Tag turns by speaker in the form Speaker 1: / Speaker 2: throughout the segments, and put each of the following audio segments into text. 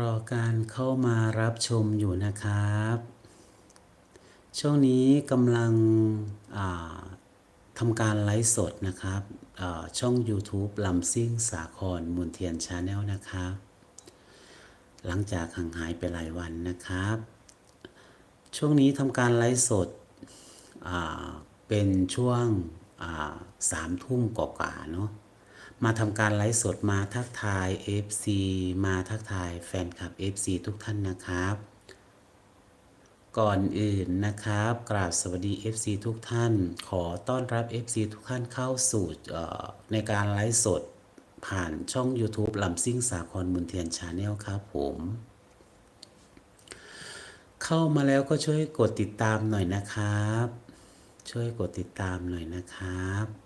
Speaker 1: รอการเข้ามารับชมอยู่นะครับ ช่วงนี้กำลังทำการไลฟ์สดนะครับ ช่อง YouTube ลำซิ่งสาครมูลเทียนชาแนลนะครับ หลังจากห่างหายไปหลายวันนะครับ ช่วงนี้ทำการไลฟ์สดเป็นช่วงสามทุ่มกว่าๆเนาะ มาทำการไลฟ์สดมาทักทาย FC มาทักทายแฟนคลับ FC ทุกท่านนะครับ ก่อนอื่นนะครับ กราบสวัสดี FC ทุกท่าน ขอต้อนรับ FC ทุกท่านเข้าสู่ในการไลฟ์สดผ่านช่อง YouTube ลำซิ่งสาครมุนเทียนชาแนลครับผมเข้ามาแล้วก็ช่วยกดติดตามหน่อยนะครับ ช่วยกดติดตามหน่อยนะครับ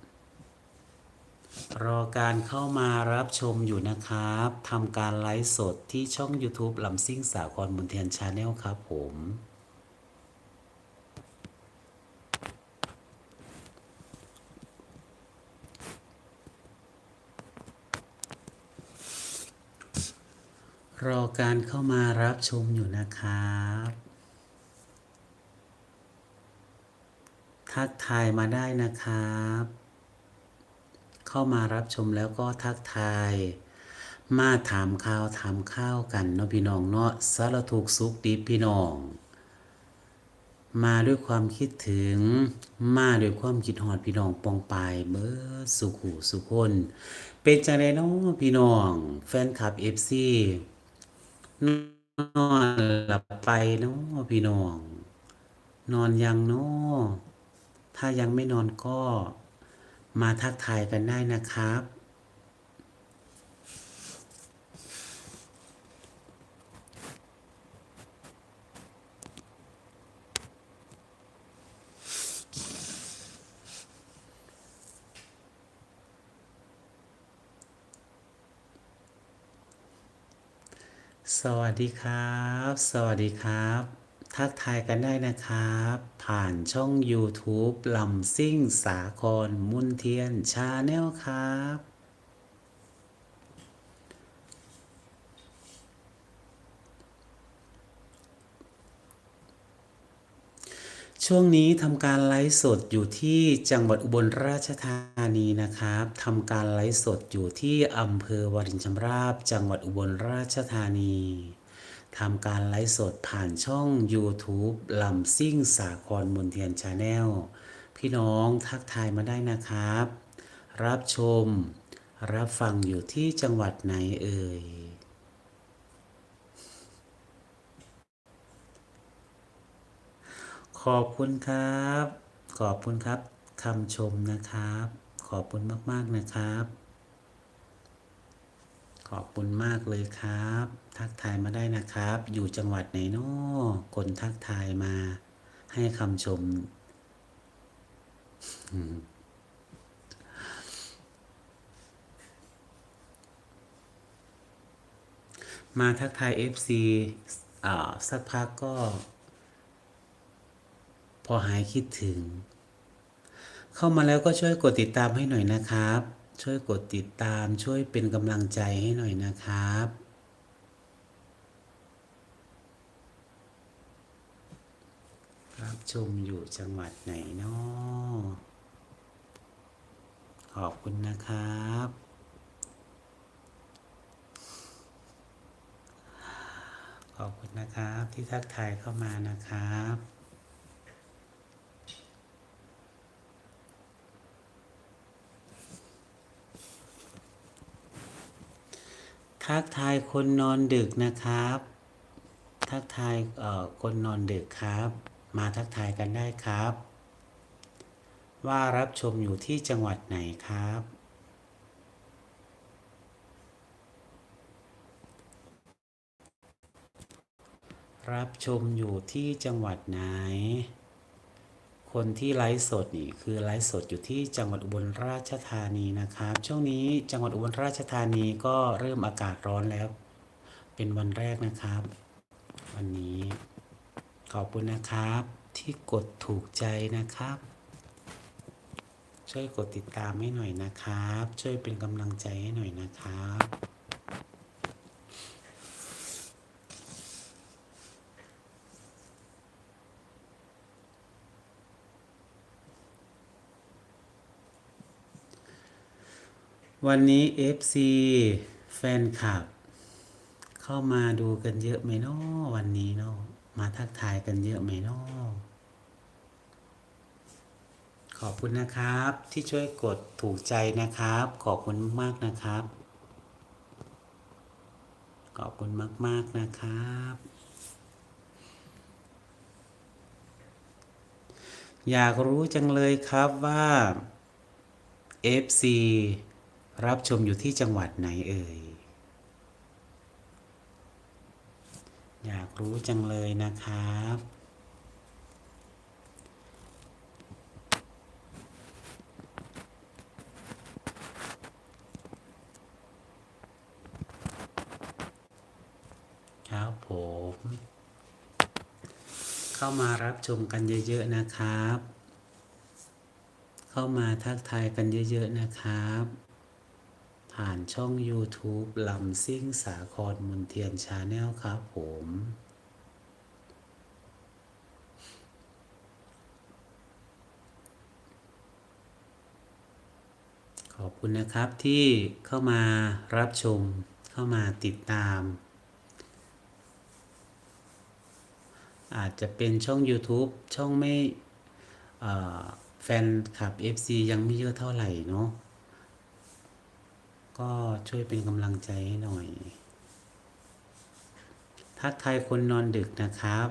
Speaker 1: รอการเข้ามารับชมอยู่นะครับทำการไลฟ์สดที่ช่อง YouTube ลำซิ่งสากรมุนเทียนชาแนลครับผม รอการเข้ามารับชมอยู่นะครับทักทายมาได้นะครับ เข้ามารับชมแล้วก็ทักทาย มาถามข่าวถามข้าวกันเนาะพี่น้องเนาะสารถูกสุขดีพี่น้อง มาด้วยความคิดถึง มาด้วยความคิดหอดพี่น้องปองปายเบิดสุขหูสุขคน เป็นจังไดเนาะพี่น้อง แฟนคลับ FC นอนหลับไปเนาะพี่น้อง นอนยังเนาะถ้ายังไม่นอนก็ มาทักทายกันได้นะครับ สวัสดีครับ สวัสดีครับ ทักทายกันได้นะครับ ผ่านช่อง YouTube ลำซิ่งสาครมุนเทียนชาแนลครับ ช่วงนี้ทำการไลฟ์สดอยู่ที่จังหวัดอุบลราชธานีนะครับทำการไลฟ์สดอยู่ที่อำเภอวารินชำราบ จังหวัดอุบลราชธานี ทำการไลฟ์สดผ่านช่อง YouTube ลำซิ่งสาครมนเทียนชาแนลพี่น้องทักทายมาได้นะครับ รับชม รับฟังอยู่ที่จังหวัดไหนเอ่ยขอบคุณครับ ขอบคุณครับคำชมนะครับ ขอบคุณมาก ๆ นะครับ ขอบคุณมากเลยครับ ทักทายมาได้นะครับ อยู่จังหวัดไหนนาะคนทักทายมา ให้คำชมมมาทักทาย FC อ่าสักพักก็ พอหายคิดถึง เข้ามาแล้วก็ช่วยกดติดตามให้หน่อยนะครับ ช่วยกดติดตามช่วยเป็นกำลังใจให้หน่อยนะครับ รับชมอยู่จังหวัดไหนนาะขอบคุณนะครับ ขอบคุณนะครับที่ทักทายเข้ามานะครับ ทักทายคนนอนดึกนะครับ ทักทายคนนอนดึกครับ มาทักทายกันได้ครับ ว่ารับชมอยู่ที่จังหวัดไหนครับ รับชมอยู่ที่จังหวัดไหน คนที่ไลฟ์สดนี่คือไลฟ์สดอยู่ที่จังหวัดอุบลราชธานีนะครับ ช่วงนี้จังหวัดอุบลราชธานีก็เริ่มอากาศร้อนแล้ว เป็นวันแรกนะครับ วันนี้ขอบคุณนะครับที่กดถูกใจนะครับ ช่วยกดติดตามให้หน่อยนะครับ ช่วยเป็นกำลังใจให้หน่อยนะครับ วันนี้ FC แฟนคลับ เข้ามาดูกันเยอะไหมเนาะวันนี้เนาะมาทักทายกันเยอะไหมเนาะขอบคุณนะครับ ที่ช่วยกดถูกใจนะครับ ขอบคุณมากนะครับ ขอบคุณมาก ๆ นะครับ อยากรู้จังเลยครับว่า FC รับชมอยู่ที่จังหวัดไหนเอ่ย อยากรู้จังเลยนะครับ ครับผม เข้ามารับชมกันเยอะ ๆ นะครับ เข้ามาทักทายกันเยอะ ๆ นะครับ ผ่านช่อง YouTube ลำซิ่งสาครมุนเทียนชาแนลครับผม ขอบคุณนะครับที่เข้ามารับชมเข้ามาติดตาม อาจจะเป็นช่อง YouTube ช่องไม่แฟนคลับ FC ยังไม่เยอะเท่าไหร่เนาะ ก็ช่วยเป็นกำลังใจให้หน่อย ทักทายคนนอนดึกนะครับ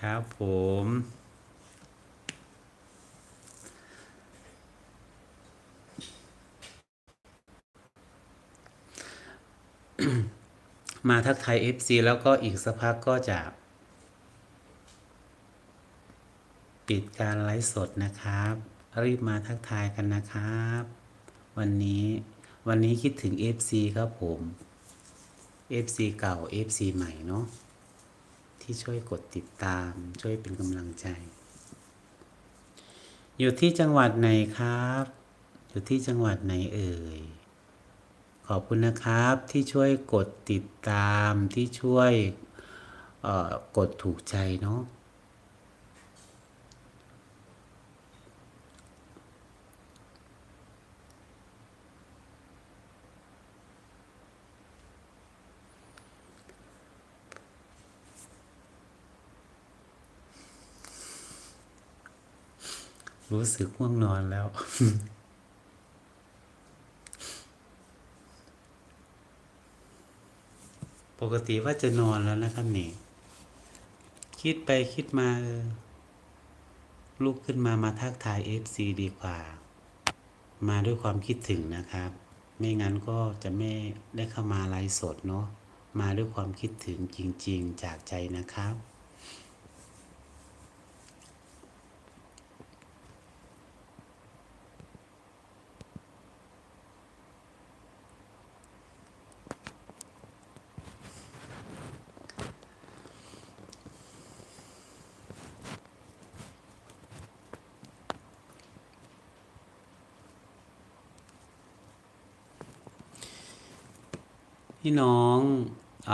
Speaker 1: ครับผม มาทักทาย FC แล้วก็อีกสักพักก็จะ ปิดการไลฟ์สดนะครับ รีบมาทักทายกันนะครับ วันนี้วันนี้คิดถึง FC ครับผม FC เก่า FC ใหม่เนาะที่ช่วยกดติดตามช่วยเป็นกำลังใจ อยู่ที่จังหวัดไหนครับ อยู่ที่จังหวัดไหนเอ่ย ขอบคุณนะครับที่ช่วยกดติดตามที่ช่วยกดถูกใจเนาะรู้สึกง่วงนอนแล้ว ปกติว่าจะนอนแล้วนะครับนี่ คิดไปคิดมาลุกขึ้นมามาทักทาย FC ดีกว่า มาด้วยความคิดถึงนะครับ ไม่งั้นก็จะไม่ได้เข้ามาไลฟ์สดเนาะมาด้วยความคิดถึงจริง ๆ จากใจนะครับ พี่น้องอ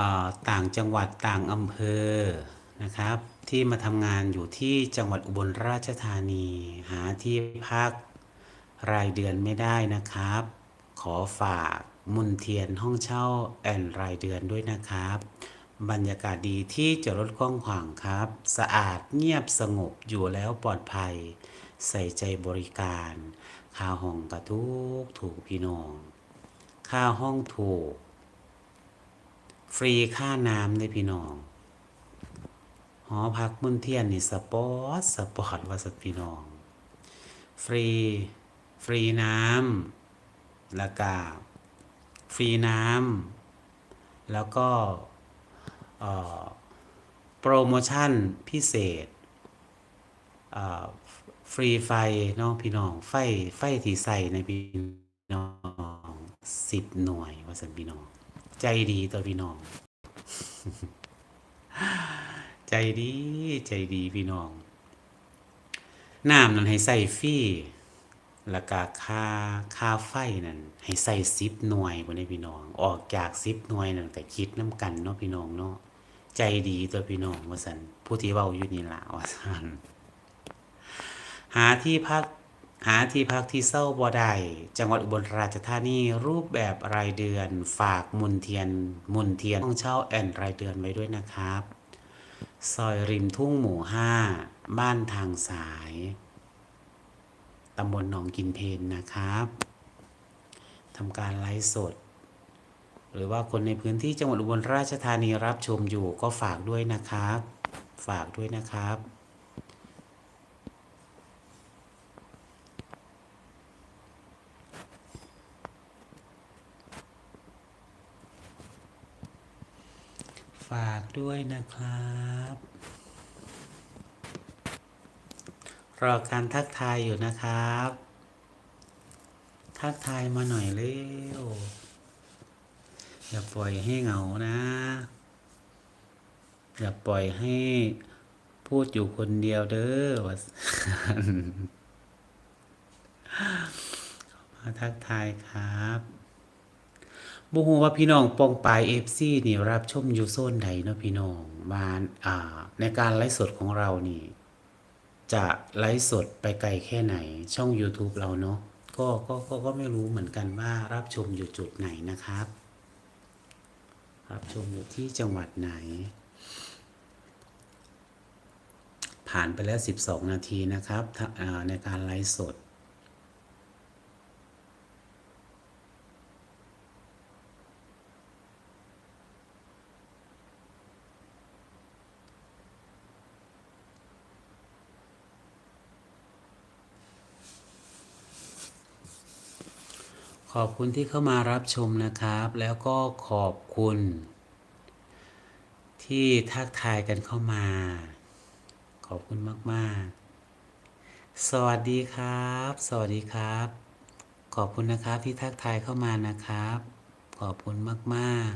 Speaker 1: ต่างจังหวัดต่างอำเภอนะครับ ที่มาทำงานอยู่ที่จังหวัดอุบลราชธานี หาที่พักรายเดือนไม่ได้นะครับ ขอฝากมุนเทียนห้องเช่าแอนรายเดือนด้วยนะครับ บรรยากาศดีที่จอดรถกว้างขวางครับ สะอาดเงียบสงบอยู่แล้วปลอดภัย ใส่ใจบริการค่าห้องกระทุกถูกพี่น้อง ค่าห้องถูก ฟรีค่าน้ำเลยพี่น้อง หอพักมุ่นเทียนนี่สปอร์ตสปอร์ตว่าสัตพี่น้อง ฟรี ฟรีน้ำแล้วก็ฟรีน้ำแล้วก็โปรโมชั่นพิเศษฟรีไฟเนาะพี่น้องไฟไฟที่ใส่ในพี่น้องสิบหน่วยว่าสันพี่น้อง ใจดีตัวพี่น้อง ใจดีใจดีพี่น้อง น้ำนั้นให้ใส่ฟรีแล้วก็ค่าค่าไฟนั่นให้ใส่สิบหน่วยบ่ได้พี่น้อง ออกจากสิบหน่วยนั่นก็คิดน้ำกันเนาะพี่น้องเนาะใจดีตัวพี่น้องว่าซั่นผู้ที่เว้าอยู่นี่ละว่าซั่นหาที่พัก หาที่พักที่เศร้าบ่ได้จังหวัดอุบลราชธานีรูปแบบรายเดือน ฝากมุนเทียน มุนเทียนห้องเช่าแอนรายเดือนไว้ด้วยนะครับ ซอยริมทุ่งหมู่ห้าบ้านทางสายตำบลหนองกินเพนนะครับทำการไลฟ์สด หรือว่าคนในพื้นที่จังหวัดอุบลราชธานีรับชมอยู่ก็ฝากด้วยนะครับ ฝากด้วยนะครับ ฝากด้วยนะครับ รอการทักทายอยู่นะครับ ทักทายมาหน่อยเร็ว อย่าปล่อยให้เหงานะ อย่าปล่อยให้พูดอยู่คนเดียวเด้อวมาทักทายครับ บ่ฮู้ว่าพี่น้องปองปาย FC นี่รับชมอยู่โซนใดเนาะพี่น้องมาอ่า ในการไลฟ์สดของเรานี่ จะไลฟ์สดไปไกลแค่ไหน ช่อง YouTube เราเนาะก็ก็ก็ก็ไม่รู้เหมือนกันว่ารับชมอยู่จุดไหนนะครับ รับชมอยู่ที่จังหวัดไหน ผ่านไปแล้ว 12 นาทีนะครับอ่าในการไลฟ์สด ขอบคุณที่เข้ามารับชมนะครับ แล้วก็ขอบคุณ ที่ทักทายกันเข้ามา ขอบคุณมากๆ สวัสดีครับ สวัสดีครับ ขอบคุณนะครับที่ทักทายเข้ามานะครับ ขอบคุณมาก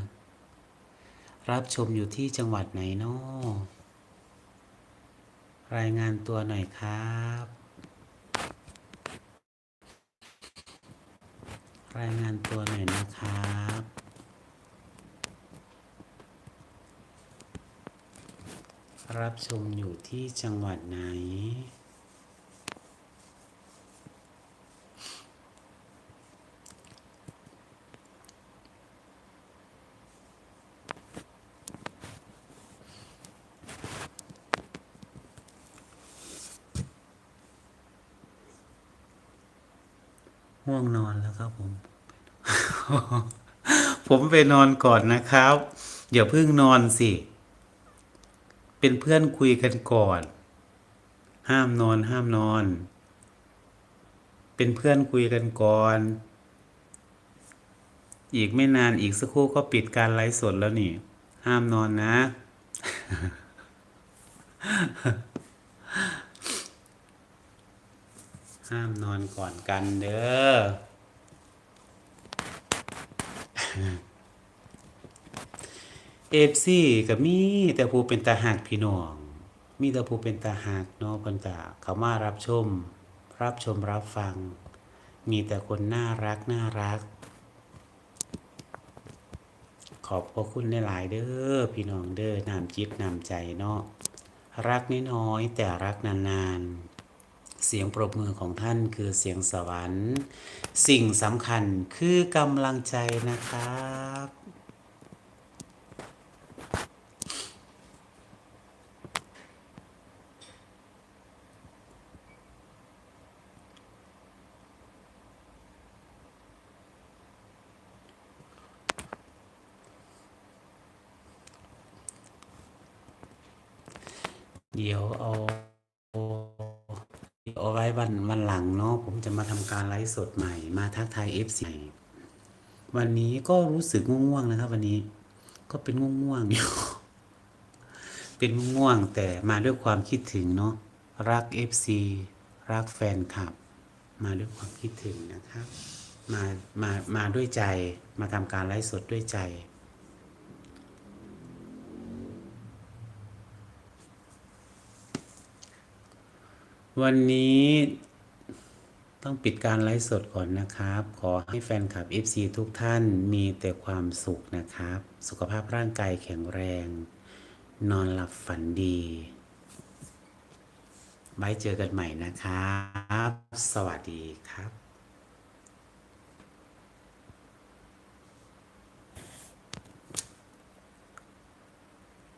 Speaker 1: ๆ รับชมอยู่ที่จังหวัดไหนเนาะรายงานตัวหน่อยครับ รายงานตัวหน่อยนะครับรับชมอยู่ที่จังหวัดไหน ง่วงนอนแล้วครับผม ผมไปนอนก่อนนะครับ อย่าเพิ่งนอนสิ เป็นเพื่อนคุยกันก่อน ห้ามนอนห้ามนอน เป็นเพื่อนคุยกันก่อน อีกไม่นานอีกสักครู่ก็ปิดการไลฟ์สดแล้วนี่ ห้ามนอนนะ ห้ามนอนก่อนกันเด้อเอฟซีก็มีแต่ผู้เป็นตาหักพี่น้อง มีแต่ผู้เป็นตาหักเนาะเพิ่นก็เขามารับชม รับชมรับฟัง มีแต่คนน่ารักน่ารัก ขอบพระคุณหลาย ๆ เด้อพี่น้องเด้อนำจิตนำใจเนาะรักน้อยๆแต่รักนานๆ เสียงปรบมือของท่านคือเสียงสวรรค์ สิ่งสำคัญคือกำลังใจนะครับเดี๋ยวเอา ไว้วันวันหลังเนาะผมจะมาทำการไลฟ์สดใหม่ มาทักทาย FC วันนี้ก็รู้สึกง่วงๆนะครับ วันนี้ ก็เป็นง่วงๆอยู่เป็นง่วงๆแต่มาด้วยความคิดถึงเนาะรัก FC รักแฟนคลับ มาด้วยความคิดถึงนะครับ มามามาด้วยใจมาทำการไลฟ์สดด้วยใจ วันนี้ต้องปิดการไลฟ์สดก่อนนะครับ ขอให้แฟนคลับ FC ทุกท่านมีแต่ความสุขนะครับ สุขภาพร่างกายแข็งแรง นอนหลับฝันดีไว้เจอกันใหม่นะครับ สวัสดีครับ